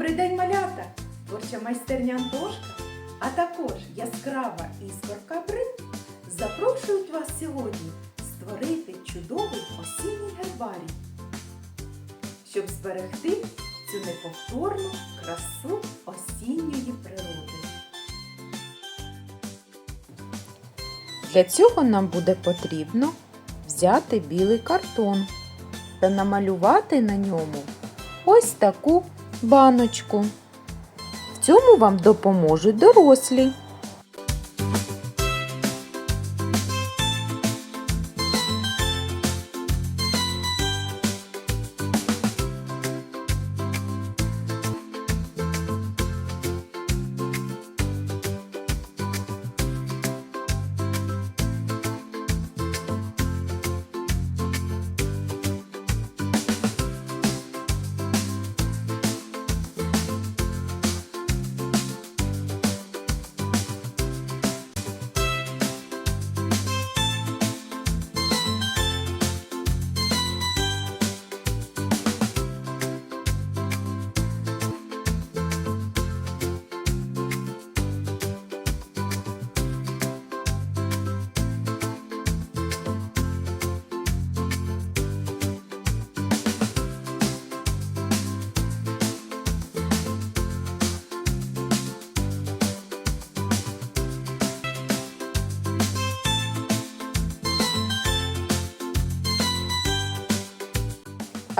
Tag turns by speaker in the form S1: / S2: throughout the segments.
S1: Добрий день, малята! Творча майстерня Антошка, а також яскрава іскорка Брин запрошують вас сьогодні створити чудовий осінній гербарій, щоб зберегти цю неповторну красу осінньої природи.
S2: Для цього нам буде потрібно взяти білий картон та намалювати на ньому ось таку баночку. В цьому вам допоможуть дорослі.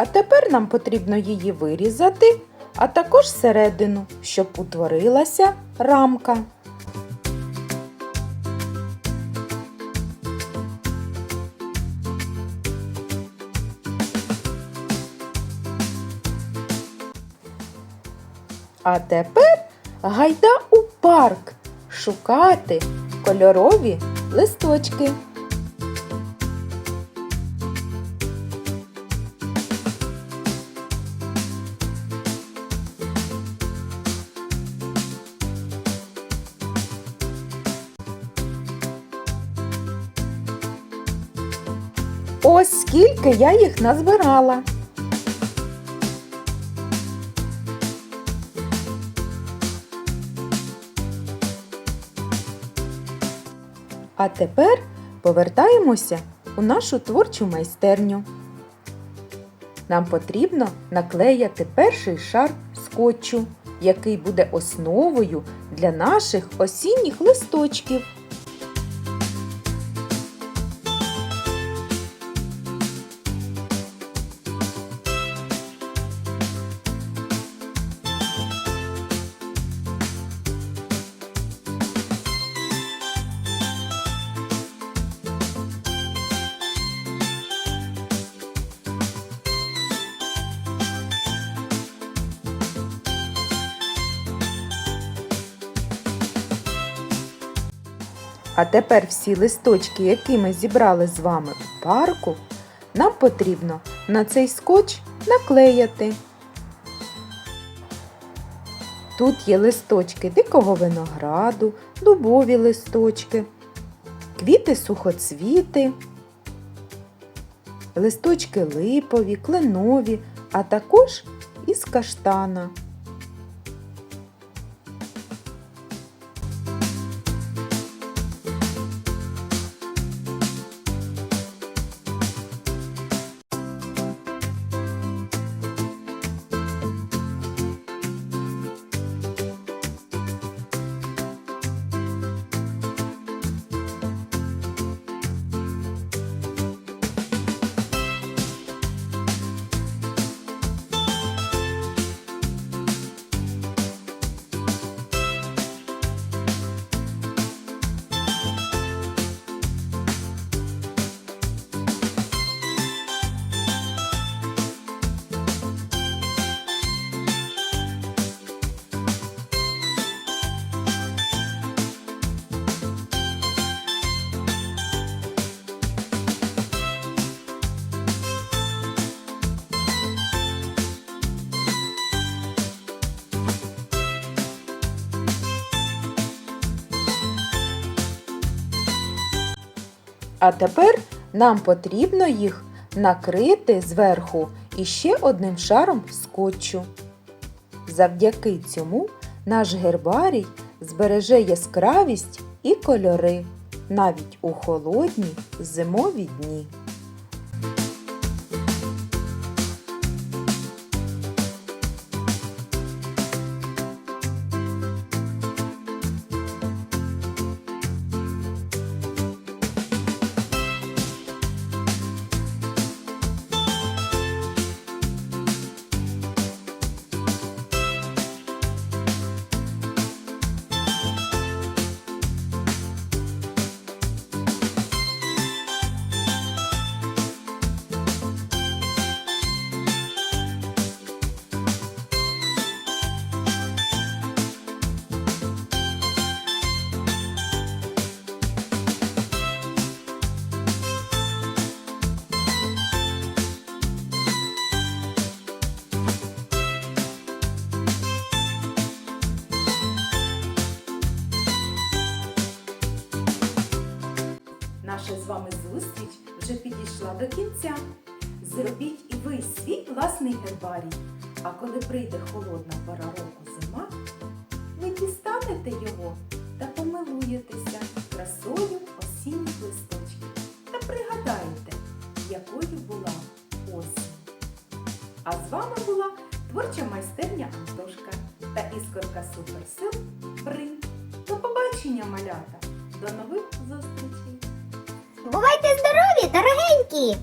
S2: А тепер нам потрібно її вирізати, а також середину, щоб утворилася рамка. А тепер гайда у парк шукати кольорові листочки. Ось скільки я їх назбирала. А тепер повертаємося у нашу творчу майстерню. Нам потрібно наклеяти перший шар скотчу, який буде основою для наших осінніх листочків. А тепер всі листочки, які ми зібрали з вами у парку, нам потрібно на цей скотч наклеяти. Тут є листочки дикого винограду, дубові листочки, квіти сухоцвіти, листочки липові, кленові, а також із каштана. А тепер нам потрібно їх накрити зверху іще одним шаром скотчу.
S3: Завдяки цьому наш гербарій збереже яскравість і кольори навіть у холодні зимові дні.
S2: Наша з вами зустріч вже підійшла до кінця. Зробіть і ви свій власний гербарій. А коли прийде холодна пора року зима, ви дістанете його та помилуєтеся красою осінніх листочків та пригадаєте, якою була осінь. А з вами була творча майстерня Антошка та іскорка суперсил Бринь. До побачення, малята! До нових зустрічей!
S4: Бувайте здорові, дорогенькі!